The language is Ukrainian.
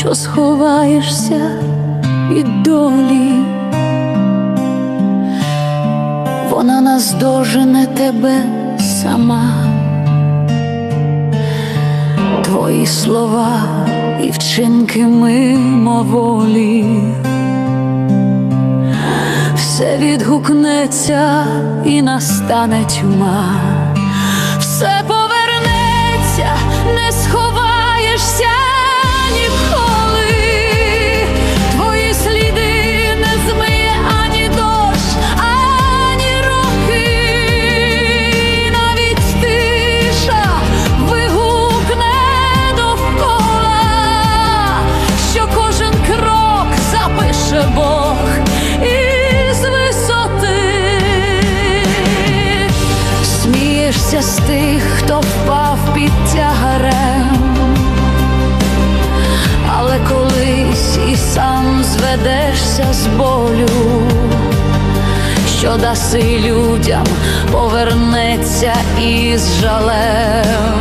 що сховаєшся від долі, вона наздожене тебе сама, твої слова і вчинки мимоволі. Все відгукнеться і настане тьма, все Смієшся з тих, хто впав під тягарем, але колись і сам зведешся з болю, що даси людям повернеться із жалем